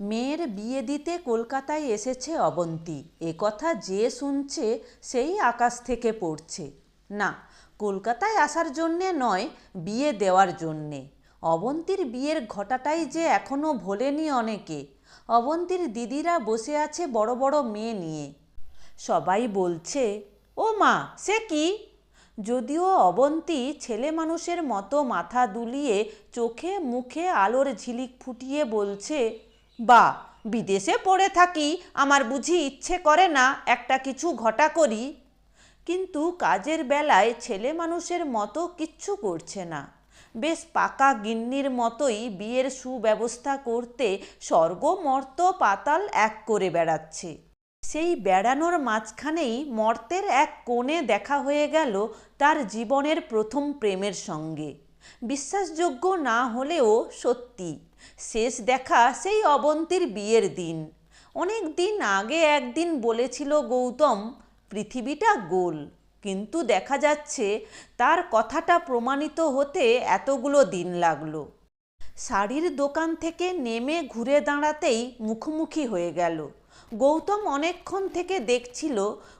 মেয়ের বিয়ে দিতে কলকাতায় এসেছে অবন্তী। এ কথা যে শুনছে সেই আকাশ থেকে পড়ছে। না, কলকাতায় আসার জন্যে নয়, বিয়ে দেওয়ার জন্যে। অবন্তীর বিয়ের ঘটাটাই যে এখনও ভোলেনি অনেকে। অবন্তীর দিদিরা বসে আছে বড় বড় মেয়ে নিয়ে। সবাই বলছে, ও মা, সে কি? যদিও অবন্তী ছেলে মানুষের মতো মাথা দুলিয়ে চোখে মুখে আলোর ঝিলিক ফুটিয়ে বলছে বা বিদেশে পড়ে থাকি, আমার বুঝি ইচ্ছে করে না একটা কিছু ঘটা করি। কিন্তু কাজের বেলায় ছেলে মানুষের মতো কিচ্ছু করছে না। বেশ পাকা গিন্নির মতোই বিয়ের সুব্যবস্থা করতে স্বর্গ মর্ত পাতাল এক করে বেড়াচ্ছে। সেই বেড়ানোর মাঝখানেই মর্তের এক কোণে দেখা হয়ে গেল তার জীবনের প্রথম প্রেমের সঙ্গে। বিশ্বাসযোগ্য না হলেও সত্যি। শেষ দেখা সেই অবন্তীর বিয়ের দিন। অনেক দিন আগে একদিন বলেছিল গৌতম, পৃথিবীটা গোল। কিন্তু দেখা যাচ্ছে তার কথাটা প্রমাণিত হতে এতগুলো দিন লাগল। শাড়ির দোকান থেকে নেমে ঘুরে দাঁড়াতেই মুখোমুখি হয়ে গেল। গৌতম অনেকক্ষণ থেকে দেখছিল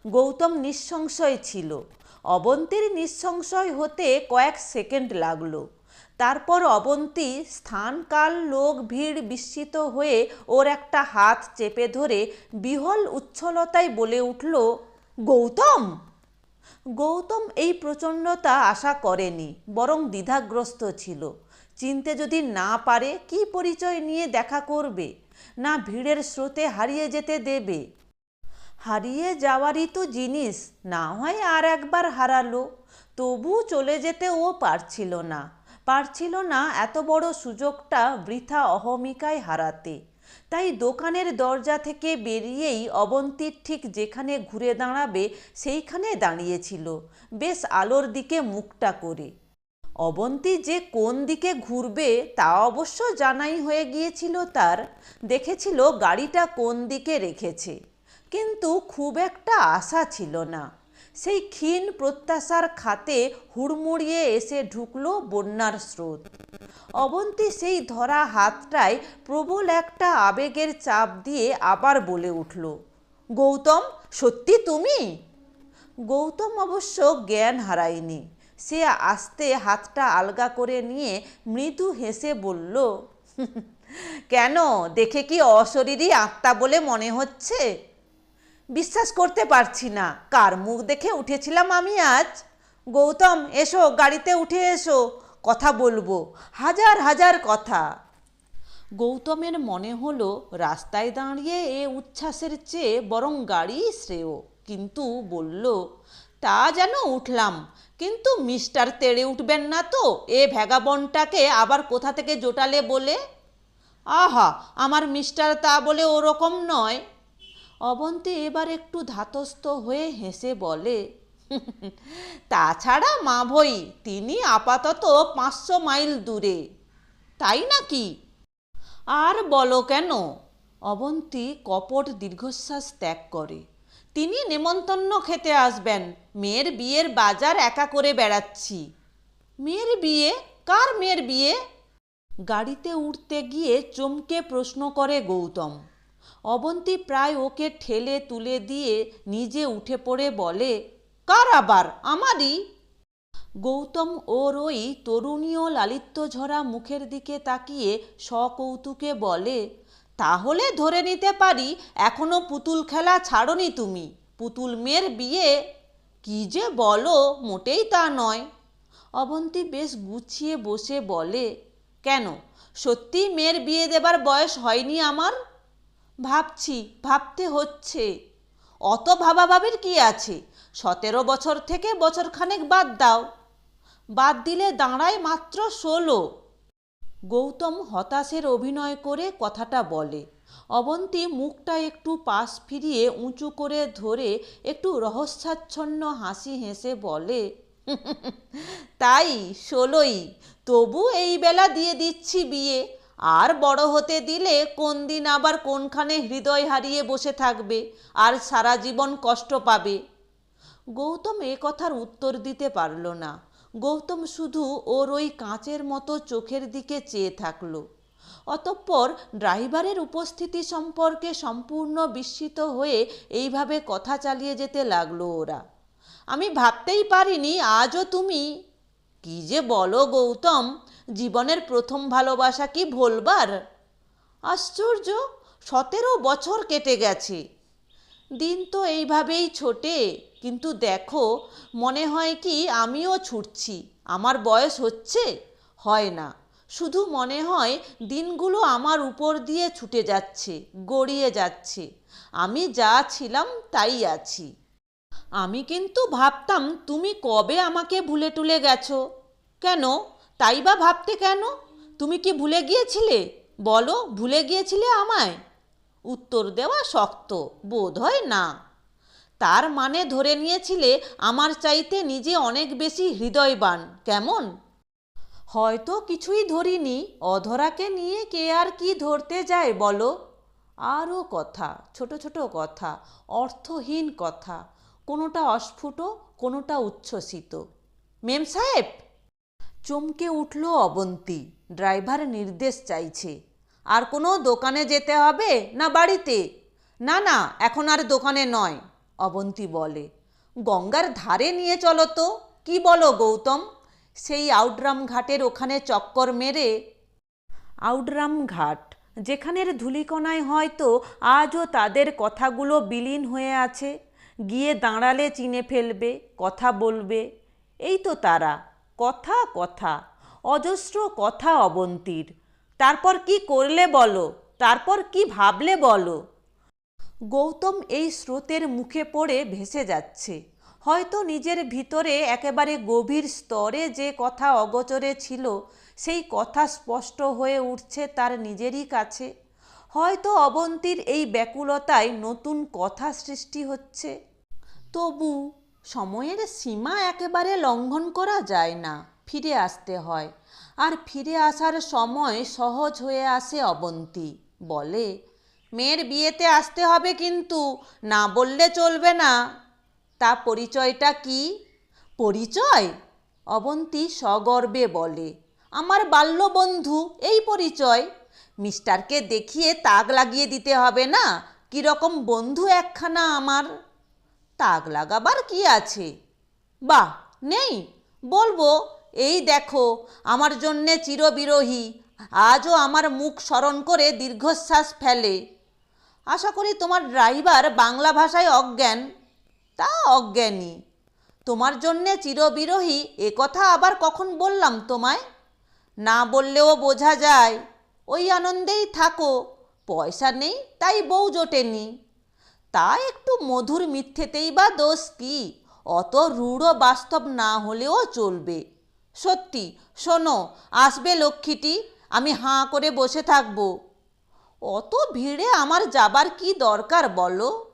গৌতম নিঃসংশয় ছিল। অবন্তীর নিঃসংশয় হতে কয়েক সেকেন্ড লাগল। তারপর অবন্তী স্থানকাল লোক ভিড় বিস্মিত হয়ে ওর একটা হাত চেপে ধরে বিহল উচ্ছলতায় বলে উঠল, গৌতম! গৌতম এই প্রচণ্ডতা আশা করেনি, বরং দ্বিধাগ্রস্ত ছিল। চিনতে যদি না পারে, কি পরিচয় নিয়ে দেখা করবে? না ভিড়ের স্রোতে হারিয়ে যেতে দেবে? হারিয়ে যাওয়ারই তো জিনিস, না হয় আর একবার হারালো। তবু চলে যেতে ও পারছিল না। পারছিল না এত বড় সুযোগটা বৃথা অহমিকায় হারাতে। তাই দোকানের দরজা থেকে বেরিয়েই অবন্তীর ঠিক যেখানে ঘুরে দাঁড়াবে সেইখানে দাঁড়িয়েছিল, বেশ আলোর দিকে মুখটা করে। অবন্তী যে কোন দিকে ঘুরবে তা অবশ্য জানাই হয়ে গিয়েছিল তার, দেখেছিল গাড়িটা কোন দিকে রেখেছে। কিন্তু খুব একটা আশা ছিল না। সেই ক্ষীণ প্রত্যাশার খাতে হুড়মুড়িয়ে এসে ঢুকলো বন্যার স্রোত। অবন্তী সেই ধরা হাতটায় প্রবল একটা আবেগের চাপ দিয়ে আবার বলে উঠল, গৌতম, সত্যি তুমি? গৌতম অবশ্য জ্ঞান হারায়নি। সে আস্তে হাতটা আলগা করে নিয়ে মৃদু হেসে বলল, কেন? দেখে কি অশরীরী আত্মা বলে মনে হচ্ছে? বিশ্বাস করতে পারছি না। কার মুখ দেখে উঠেছিলাম আমি আজ? গৌতম, এসো, গাড়িতে উঠে এসো, কথা বলব, হাজার হাজার কথা। গৌতমের মনে হলো, রাস্তায় দাঁড়িয়ে এ উচ্ছ্বাসের চেয়ে বরং গাড়ি শ্রেয়। কিন্তু বলল, তা যেন উঠলাম, কিন্তু মিস্টার তেড়ে উঠবেন না তো? এ ভ্যাগাবনটাকে আবার কোথা থেকে জোটালে বলে? আহা, আমার মিস্টার তা বলে ওরকম নয়। অবন্তী এবার একটু ধাতস্থ হয়ে হেসে বলে, তাছাড়া মা ভই, তিনি আপাতত পাঁচশো মাইল দূরে, তাই নাকি? আর বলো কেন? অবন্তী কপট দীর্ঘশ্বাস ত্যাগ করে, তিনি নেমন্তন্ন খেতে আসবেন, মেয়ের বিয়ের বাজার একা করে বেড়াচ্ছি। মেয়ের বিয়ে? কার মেয়ের বিয়ে? গাড়িতে উঠতে গিয়ে চমকে প্রশ্ন করে গৌতম। অবন্তী প্রায় ওকে ঠেলে তুলে দিয়ে নিজে উঠে পড়ে বলে কার আবার আমারই গৌতম ওর ওই তরুণীয় লালিত্যঝরা মুখের দিকে তাকিয়ে সকৌতুকে বলে, তাহলে ধরে নিতে পারি এখনও পুতুল খেলা ছাড়নি তুমি। পুতুল মেয়ের বিয়ে? কি যে বলো, মোটেই তা নয়। অবন্তী বেশ গুছিয়ে বসে বলে, কেন? সত্যি মেয়ের বিয়ে দেবার বয়স হয়নি আমার? ভাবছি, ভাবতে হচ্ছে। অত ভাবাভাবির কি আছে? সতেরো বছর থেকে বছরখানেক বাদ দাও। বাদ দিলে দাঁড়ায় মাত্র ষোলো। গৌতম হতাশের অভিনয় করে কথাটা বলে। অবন্তী মুখটা একটু পাশ ফিরিয়ে উঁচু করে ধরে একটু রহস্যাচ্ছন্ন হাসি হেসে বলে তাই ষোলোই। তবু এই বেলা দিয়ে দিচ্ছি বিয়ে। আর বড় হতে দিলে কোন দিন আবার কোনখানে হৃদয় হারিয়ে বসে থাকবে, আর সারা জীবন কষ্ট পাবে? গৌতম এ কথার উত্তর দিতে পারল না। গৌতম শুধু ওর ওই কাঁচের মতো চোখের দিকে চেয়ে থাকল। অতঃপর ড্রাইভারের উপস্থিতি সম্পর্কে সম্পূর্ণ বিস্মিত হয়ে এইভাবে কথা চালিয়ে যেতে লাগল ওরা। আমি ভাবতেই পারিনি, আজও তুমি কি যে বলো গৌতম, জীবনের প্রথম ভালোবাসা কি ভোলবার? আশ্চর্য, সতেরো বছর কেটে গেছে। দিন তো এইভাবেই ছোটে, কিন্তু দেখো, মনে হয় কি আমিও ছুটছি, আমার বয়স হচ্ছে? হয় না, শুধু মনে হয় দিনগুলো আমার উপর দিয়ে ছুটে যাচ্ছে, গড়িয়ে যাচ্ছে। আমি যা ছিলাম তাই আছি। আমি কিন্তু ভাবতাম, তুমি কবে আমাকে ভুলে টুলে গেছো? কেন? তাই বা ভাবতে কেন? তুমি কি ভুলে গিয়েছিলে? বলো, ভুলে গিয়েছিলে আমায়? উত্তর দেওয়া শক্ত, বোধ হয় না। তার মানে ধরে নিয়েছিলে আমার চাইতে নিজে অনেক বেশি হৃদয়বান, কেমন? হয়তো কিছুই ধরিনি, অধরাকে নিয়ে কে আর কি ধরতে যায় বলো? আরও কথা, ছোট ছোট কথা, অর্থহীন কথা কোনোটা অস্ফুট, কোনোটা উচ্ছ্বসিত। মেম সাহেব, চমকে উঠল অবন্তী। ড্রাইভার নির্দেশ চাইছে, আর কোনো দোকানে যেতে হবে না বাড়িতে? না না, এখন আর দোকানে নয়, অবন্তী বলে। গঙ্গার ধারে নিয়ে চলো তো, কি বলো গৌতম? সেই আউটরাম ঘাটের ওখানে চক্কর মেরে। আউটরাম ঘাট, যেখানের ধূলিকণায় হয়তো আজও তাদের কথাগুলো বিলীন হয়ে আছে। গিয়ে দাঁড়ালে চিনে ফেলবে, কথা বলবে। এই তো তারা, কথা কথা, অজস্র কথা অবন্তীর। তারপর কি করলে বলো? তারপর কি ভাবলে বলো? গৌতম এই স্রোতের মুখে পড়ে ভেসে যাচ্ছে। হয়তো নিজের ভিতরে একেবারে গভীর স্তরে যে কথা অগোচরে ছিল, সেই কথা স্পষ্ট হয়ে উঠছে তার নিজেরই কাছে। হয়তো অবন্তীর এই ব্যাকুলতায় নতুন কথা সৃষ্টি হচ্ছে। তবু সময়ের সীমা একেবারে লঙ্ঘন করা যায় না, ফিরে আসতে হয়। আর ফিরে আসার সময় সহজ হয়ে আসে অবন্তী। বলে, মেয়ের বিয়েতে আসতে হবে কিন্তু, না বললে চলবে না। তা পরিচয়টা কি? পরিচয়? অবন্তী সগর্বে বলে, আমার বাল্য বন্ধু এই পরিচয়। মিস্টারকে দেখিয়ে তাক লাগিয়ে দিতে হবে না? কীরকম বন্ধু একখানা আমার। তাক লাগাবার কি আছে? বাহ, নেই। বলব, এই দেখো, আমার জন্যে চিরবিরোহী, আজও আমার মুখ স্মরণ করে দীর্ঘশ্বাস ফেলে। আশা করি তোমার ড্রাইভার বাংলা ভাষায় অজ্ঞান। তা অজ্ঞানী। তোমার জন্যে চিরবিরোহী, এ কথা আবার কখন বললাম তোমায়? না বললেও বোঝা যায়। ওই আনন্দেই থাকো। পয়সা নেই, তাই বউ জোটেনি। তা একটু মধুর মিথ্যেতেই বা দোষ কি? অত রূঢ় বাস্তব না হলেও চলবে। সত্যি, শোনো, আসবে লক্ষ্মীটি, আমি হাঁ করে বসে থাকব। অত ভিড়ে আমার যাবার কি দরকার বলো?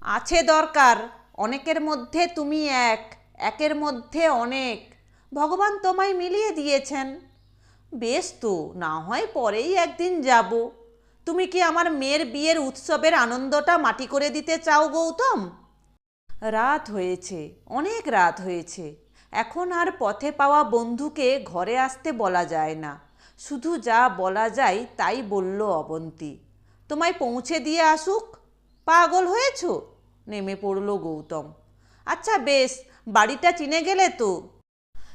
আছে দরকার, অনেকের মধ্যে তুমি এক, একের মধ্যে অনেক। ভগবান তোমায় মিলিয়ে দিয়েছেন। বেশ তো, না হয় পরেই একদিন যাব। তুমি কি আমার মেয়ের বিয়ের উৎসবের আনন্দটা মাটি করে দিতে চাও, গৌতম? রাত হয়েছে, অনেক রাত হয়েছে। এখন আর পথে পাওয়া বন্ধুকে ঘরে আসতে বলা যায় না। শুধু যা বলা যায় তাই বলল অবন্তী। তোমায় পৌঁছে দিয়ে আসুক। পাগল হয়েছ? নেমে পড়ল গৌতম। আচ্ছা বেশ, বাড়িটা চিনে গেলে তো।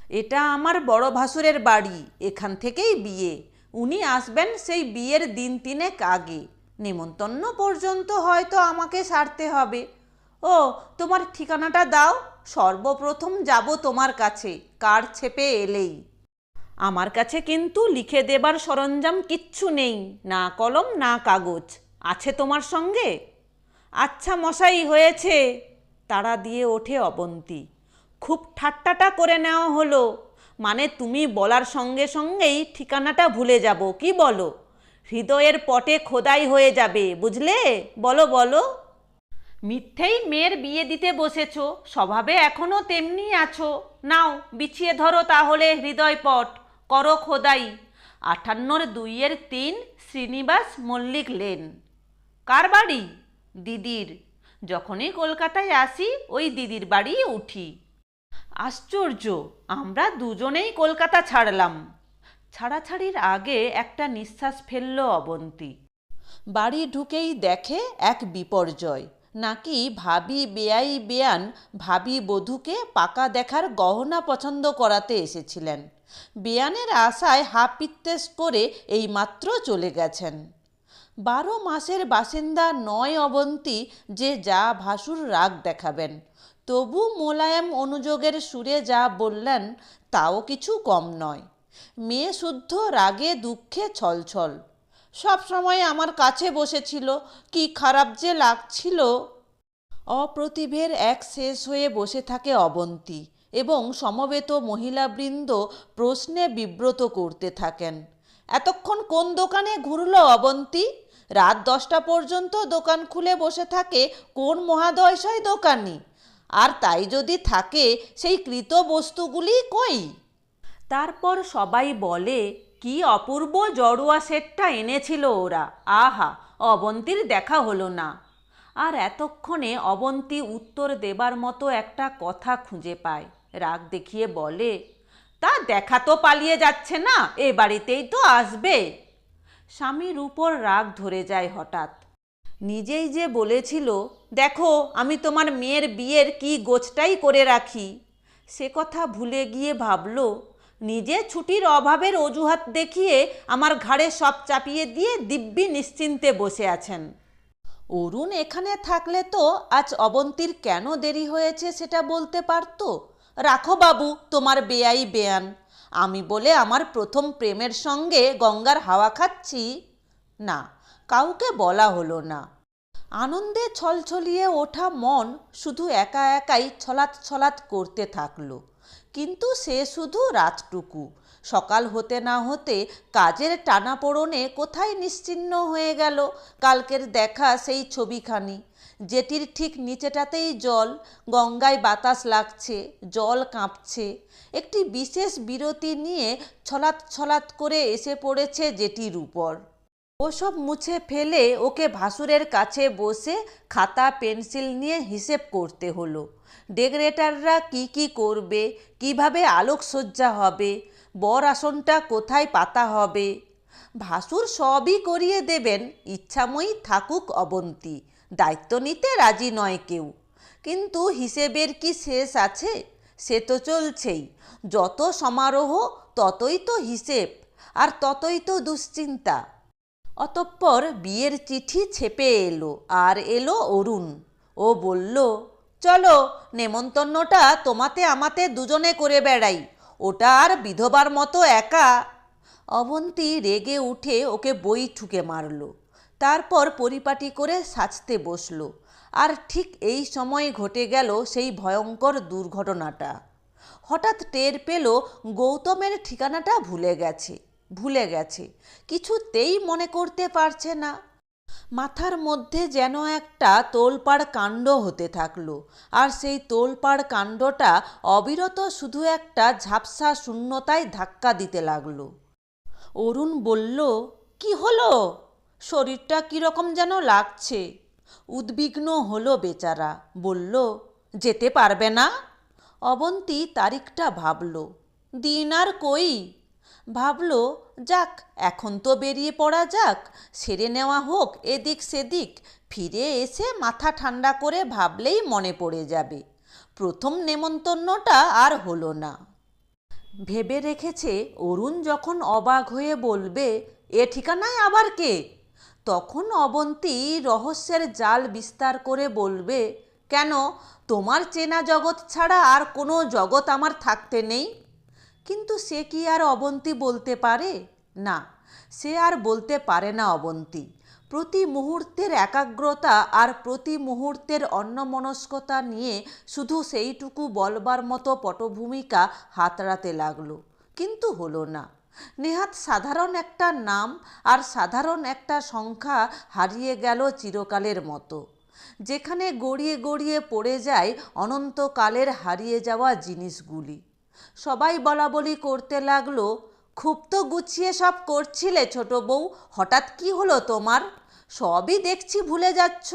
এটা আমার বড় ভাসুরের বাড়ি, এখান থেকেই বিয়ে। উনি আসবেন সেই বিয়ের দিন তিনেক আগে। নেমন্তন্ন পর্যন্ত হয়তো আমাকে সারতে হবে। ও, তোমার ঠিকানাটা দাও, সর্বপ্রথম যাব তোমার কাছে, কার ছেপে এলেই। আমার কাছে কিন্তু লিখে দেবার সরঞ্জাম কিচ্ছু নেই, না কলম, না কাগজ। আছে তোমার সঙ্গে? আচ্ছা মশাই, হয়েছে। তাড়া দিয়ে ওঠে অবন্তী। খুব ঠাট্টাটা করে নেওয়া হলো। মানে তুমি বলার সঙ্গে সঙ্গেই ঠিকানাটা ভুলে যাব, কি বলো? হৃদয়ের পটে খোদাই হয়ে যাবে, বুঝলে? বলো বলো। মিথ্যেই মেয়ের বিয়ে দিতে বসেছ, স্বভাবে এখনও তেমনি আছো। নাও, বিছিয়ে ধরো তাহলে হৃদয়পট করো খোদাই। আটান্নর দুইয়ের তিন শ্রীনিবাস মল্লিক লেন। কার বাড়ি? দিদির। যখনই কলকাতায় আসি, ওই দিদির বাড়ি উঠি। আশ্চর্য, আমরা দুজনেই কলকাতা ছাড়লাম। ছাড়াছাড়ির আগে একটা নিঃশ্বাস ফেলল অবন্তী। বাড়ি ঢুকেই দেখে এক বিপর্যয়, নাকি ভাবি বেয়াই বেয়ান ভাবি বধূকে পাকা দেখার গহনা পছন্দ করাতে এসেছিলেন। বেয়ানের আশায় হাপিত্তেস করে এইমাত্র চলে গেছেন। বারো মাসের বাসিন্দা নয় অবন্তী যে যা ভাসুর রাগ দেখাবেন। তবু মোলায়েম অনুযোগের সুরে যা বললেন, তাও কিছু কম নয়। মেয়ে শুদ্ধ, রাগে, দুঃখে ছলছল। সব সময় আমার কাছে বসেছিল, কি খারাপ যে লাগছিল। অপ্রতিভের এক শেষ হয়ে বসে থাকে অবন্তী এবং সমবেত মহিলাবৃন্দ প্রশ্নে বিব্রত করতে থাকেন। এতক্ষণ কোন দোকানে ঘুরল অবন্তী? রাত দশটা পর্যন্ত দোকান খুলে বসে থাকে কোন মহাদয়শয় দোকানি? আর তাই যদি থাকে, সেই কৃত বস্তুগুলি কই? তারপর সবাই বলে, কি অপূর্ব জড়ুয়া সেটটা এনেছিল ওরা। আহা, অবন্তীর দেখা হলো না। আর এতক্ষণে অবন্তী উত্তর দেবার মতো একটা কথা খুঁজে পায়। রাগ দেখিয়ে বলে, তা দেখা তো পালিয়ে যাচ্ছে না, এ বাড়িতেই তো আসবে। স্বামীর উপর রাগ ধরে যায় হঠাৎ। নিজেই যে বলেছিল, দেখো, আমি তোমার মেয়ের বিয়ের কি গোছটাই করে রাখি। সে কথা ভুলে গিয়ে ভাবল, নিজে ছুটির অভাবের অজুহাত দেখিয়ে আমার ঘাড়ে সব চাপিয়ে দিয়ে দিব্যি নিশ্চিন্তে বসে আছেন। অরুণ এখানে থাকলে তো আজ অবন্তীর কেন দেরি হয়েছে সেটা বলতে পারতো? রাখো বাবু, তোমার বেয়াই বেয়ান আমি বলে আমার প্রথম প্রেমের সঙ্গে গঙ্গার হাওয়া খাচ্ছি? না কাউকে বলা হলো না। আনন্দে ছলছলিয়ে ওঠা মন শুধু একা একাই ছলাৎ ছলাৎ করতে থাকল। কিন্তু সে শুধু রাতটুকু। সকাল হতে না হতে কাজের টানাপোড়নে কোথায় নিশ্চিহ্ন হয়ে গেল কালকের দেখা সেই ছবিখানি। যেটির ঠিক নিচেটাতেই জল, গঙ্গায় বাতাস লাগছে, জল কাঁপছে। একটি বিশেষ বিরতি নিয়ে ছলাৎ ছলাৎ করে এসে পড়েছে যেটির উপর। ওসব মুছে ফেলে ওকে ভাসুরের কাছে বসে খাতা, পেন্সিল নিয়ে হিসেব করতে হলো। ডেকরেটাররা কি কি করবে, কীভাবে আলোকসজ্জা হবে, বর আসনটা কোথায় পাতা হবে? ভাসুর সবই করিয়ে দেবেন, ইচ্ছাময়ী থাকুক অবন্তী, দায়িত্ব নিতে রাজি নয় কেউ। কিন্তু হিসেবের কি শেষ আছে? সে তো চলছেই। যত সমারোহ, ততই তো হিসেব, আর ততই তো দুশ্চিন্তা। অতঃপর বিয়ের চিঠি ছেপে এলো, আর এলো অরুণ। ও বলল, চলো, নেমন্তন্নটা তোমাতে আমাতে দুজনে করে বেড়াই। ওটা আর বিধবার মতো একা। অবন্তী রেগে উঠে ওকে বই ঠুকে মারল। তারপর পরিপাটি করে সাজতে বসল। আর ঠিক এই সময় ঘটে গেল সেই ভয়ঙ্কর দুর্ঘটনাটা। হঠাৎ টের পেল গৌতমের ঠিকানাটা ভুলে গেছে। ভুলে গেছে। কিছুতেই মনে করতে পারছে না। মাথার মধ্যে যেন একটা তোলপাড় কাণ্ড হতে থাকল। আর সেই তোলপাড় কাণ্ডটা অবিরত শুধু একটা ঝাপসা শূন্যতায় ধাক্কা দিতে লাগল। অরুণ বলল, কি হলো? শরীরটা কীরকম যেন লাগছে? উদ্বিগ্ন হলো বেচারা। বলল, যেতে পারবে না? অবন্তী তারিখটা ভাবল, দিন আর কই? ভাবল, যাক, এখন তো বেরিয়ে পড়া যাক, সেরে নেওয়া হোক, এদিক সেদিক। ফিরে এসে মাথা ঠান্ডা করে ভাবলেই মনে পড়ে যাবে। প্রথম নেমন্তন্নটা আর হলো না। ভেবে রেখেছে অরুণ যখন অবাক হয়ে বলবে, এ ঠিকানায় আবার কে? তখন অবন্তী রহস্যের জাল বিস্তার করে বলবে, কেন, তোমার চেনা জগৎ ছাড়া আর কোনো জগৎ আমার থাকতে নেই? কিন্তু সে কি আর অবন্তী বলতে পারে? না, সে আর বলতে পারে না অবন্তী। প্রতি মুহূর্তের একাগ্রতা আর প্রতি মুহূর্তের অন্যমনস্কতা নিয়ে শুধু সেইটুকু বলবার মতো পটভূমিকা হাতড়াতে লাগল, কিন্তু হলো না। নেহাত সাধারণ একটা নাম আর সাধারণ একটা সংখ্যা হারিয়ে গেল চিরকালের মতো। যেখানে গড়িয়ে গড়িয়ে পড়ে যায় অনন্তকালের হারিয়ে যাওয়া জিনিসগুলি। সবাই বলা বলি করতে লাগল, খুব তো গুছিয়ে সব করছিলে ছোট বউ, হঠাৎ কি হলো তোমার? সবই দেখছি ভুলে যাচ্ছ,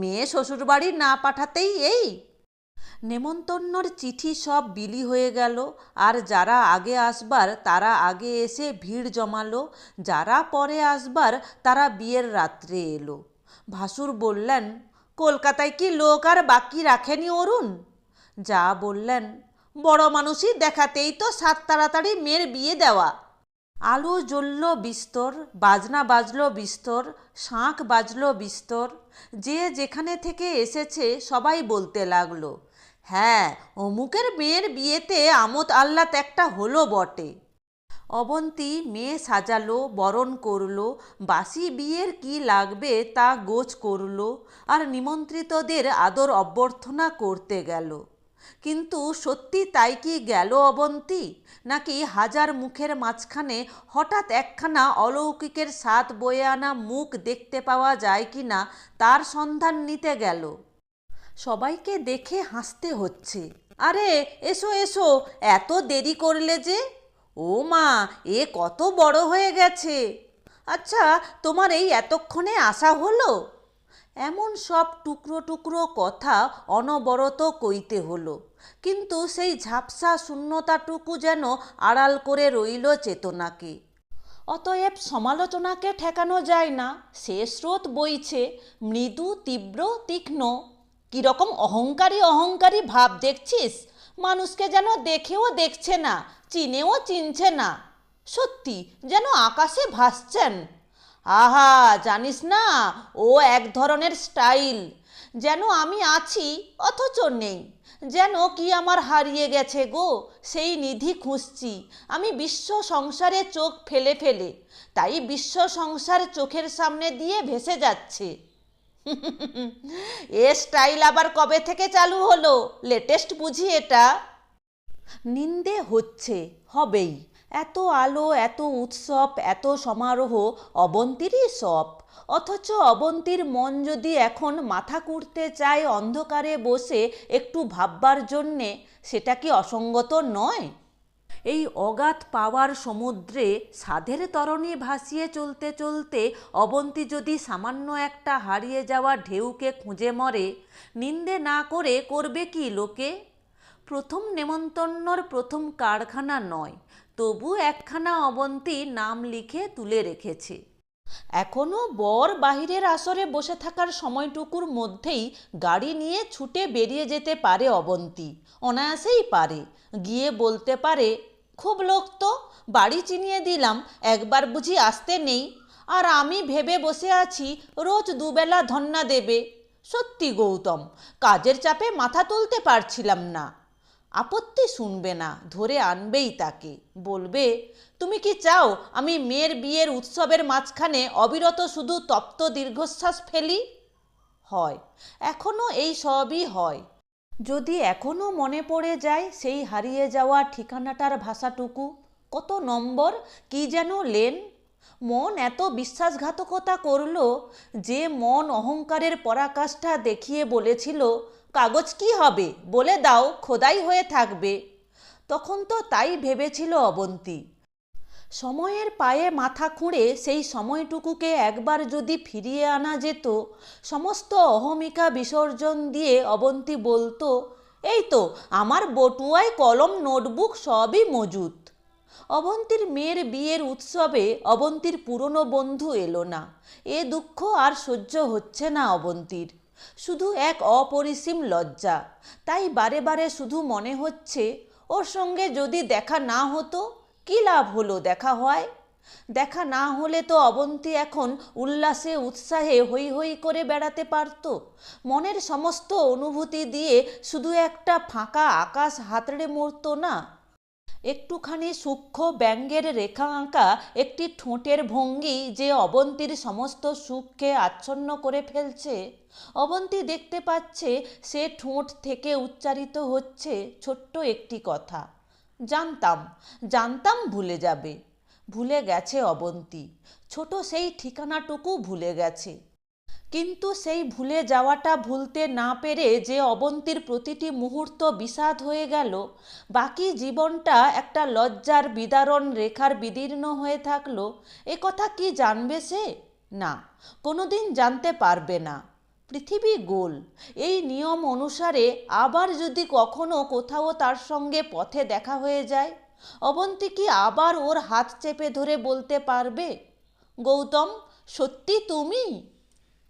মেয়ে শ্বশুরবাড়ি না পাঠাতেই এই। নেমন্তন্নর চিঠি সব বিলি হয়ে গেল, আর যারা আগে আসবার তারা আগে এসে ভিড় জমালো, যারা পরে আসবার তারা বিয়ের রাত্রে এলো। ভাসুর বললেন, কলকাতায় কি লোক আর বাকি রাখেনি অরুণ? যা বললেন বড় মানুষই দেখাতেই তো সাত তাড়াতাড়ি মেয়ের বিয়ে দেওয়া। আলো জ্বলল বিস্তর, বাজনা বাজলো বিস্তর, শাঁখ বাজলো বিস্তর, যে যেখানে থেকে এসেছে সবাই বলতে লাগল হ্যাঁ অমুকের মেয়ের বিয়েতে আমোদ আল্লাত একটা হলো বটে। অবন্তী মেয়ে সাজালো, বরণ করল, বাসি বিয়ের কি লাগবে তা গোছ করল, আর নিমন্ত্রিতদের আদর অভ্যর্থনা করতে গেল। কিন্তু সত্যি তাই কি গেল অবন্তি? নাকি হাজার মুখের মাঝখানে হঠাৎ একখানা অলৌকিকের স্বাদ বয়ে আনা মুখ দেখতে পাওয়া যায় কি না, তার সন্ধান নিতে গেল। সবাইকে দেখে হাসতে হচ্ছে। আরে, এসো এসো, এত দেরি করলে যে? ও মা, এ কত বড় হয়ে গেছে। আচ্ছা তোমার এই এতক্ষণে আসা হলো? এমন সব টুকরো টুকরো কথা অনবরত কইতে হলো। কিন্তু সেই ঝাপসা শূন্যতাটুকু যেন আড়াল করে রইল চেতনাকে। অতএব সমালোচনাকে ঠেকানো যায় না, সে স্রোত বইছে, মৃদু, তীব্র, তীক্ষ্ণ। কীরকম অহংকারী অহংকারী ভাব দেখছিস? মানুষকে যেন দেখেও দেখছে না, চিনেও চিনছে না। সত্যি, যেন আকাশে ভাসছেন। আহা, জানিস না, ও এক ধরনের স্টাইল। যেন আমি আছি, অথচ নেই। যেন কি আমার হারিয়ে গেছে গো, সেই নিধি খুঁজছি। আমি বিশ্ব সংসারে চোখ ফেলে ফেলে, তাই বিশ্ব সংসার চোখের সামনে দিয়ে ভেসে যাচ্ছে। এ স্টাইল আবার কবে থেকে চালু হলো? লেটেস্ট বুঝি এটা? নিন্দে হচ্ছে, হবেই। এত আলো, এত উৎসব, এত সমারোহ, অবন্তীরই সব। অথচ অবন্তীর মন যদি এখন মাথা কুড়তে চায় অন্ধকারে বসে একটু ভাববার জন্যে, সেটা কি অসঙ্গত নয়? এই অগাধ পাওয়ার সমুদ্রে সাধের তরণে ভাসিয়ে চলতে চলতে অবন্তী যদি সামান্য একটা হারিয়ে যাওয়া ঢেউকে খুঁজে মরে, নিন্দে না করে করবে কি লোকে? প্রথম নেমন্তন্নর প্রথম কারখানা নয় তবু একখানা অবন্তী নাম লিখে তুলে রেখেছে। এখনও বর বাহিরের আসরে বসে থাকার সময়টুকুর মধ্যেই গাড়ি নিয়ে ছুটে বেরিয়ে যেতে পারে অবন্তি। অনায়াসেই পারে। গিয়ে বলতে পারে, খুব লোক তো, বাড়ি চিনিয়ে দিলাম, একবার বুঝি আসতে নেই। আর আমি ভেবে বসে আছি, রোজ দুবেলা ধন্না দেবে। সত্যি গৌতম, কাজের চাপে মাথা তুলতে পারছিলাম না। আপত্তি শুনবে না, ধরে আনবেই তাকে। বলবে, তুমি কি চাও আমি মেয়ের বিয়ের উৎসবের মাঝখানে অবিরত শুধু তপ্ত দীর্ঘশ্বাস ফেলি? হয়। এখনও এই সবই হয়। যদি এখনও মনে পড়ে যায় সেই হারিয়ে যাওয়া ঠিকানাটার ভাষাটুকু, কত নম্বর, কি যেন লেন? মন এত বিশ্বাসঘাতকতা করল যে মন অহংকারের পরাকাষ্ঠা দেখিয়ে বলেছিল কাগজ কি হবে? বলে দাও, খোদাই হয়ে থাকবে। তখন তো তাই ভেবেছিল অবন্তী। সময়ের পায়ে মাথা খুঁড়ে সেই সময়টুকুকে একবার যদি ফিরিয়ে আনা যেত, সমস্ত অহমিকা বিসর্জন দিয়ে অবন্তী বলতো, এই তো, আমার বটুয়ায় কলম, নোটবুক সবই মজুত। অবন্তীর মেয়ের বিয়ের উৎসবে অবন্তীর পুরনো বন্ধু এলো না। এ দুঃখ আর সহ্য হচ্ছে না অবন্তীর। শুধু এক অপরিসীম লজ্জা। তাই বারে বারে শুধু মনে হচ্ছে, ওর সঙ্গে যদি দেখা না হতো, কী লাভ হলো দেখা হয়? দেখা না হলে তো অবন্তী এখন উল্লাসে, উৎসাহে হই হই করে বেড়াতে পারত। মনের সমস্ত অনুভূতি দিয়ে শুধু একটা ফাঁকা আকাশ হাতড়ে মরতো না। একটুখানি সূক্ষ্ম ব্যঙ্গের রেখা আঁকা একটি ঠোঁটের ভঙ্গি যে অবন্তীর সমস্ত সুখকে আচ্ছন্ন করে ফেলছে। অবন্তী দেখতে পাচ্ছে সে ঠোঁট থেকে উচ্চারিত হচ্ছে ছোট্ট একটি কথা। জানতাম জানতাম ভুলে যাবে। ভুলে গেছে অবন্তী। ছোট সেই ঠিকানাটুকু ভুলে গেছে। কিন্তু সেই ভুলে যাওয়াটা ভুলতে না পেরে যে অবন্তীর প্রতিটি মুহূর্ত বিষাদ হয়ে গেল, বাকি জীবনটা একটা লজ্জার বিদারণ রেখার বিদীর্ণ হয়ে থাকল, এ কথা কি জানবে সে? না, কোনোদিন জানতে পারবে না। পৃথিবী গোল। এই নিয়ম অনুসারে আবার যদি কখনো কোথাও তার সঙ্গে পথে দেখা হয়ে যায়, অবন্তী কি আবার ওর হাত চেপে ধরে বলতে পারবে? গৌতম, সত্যি তুমি?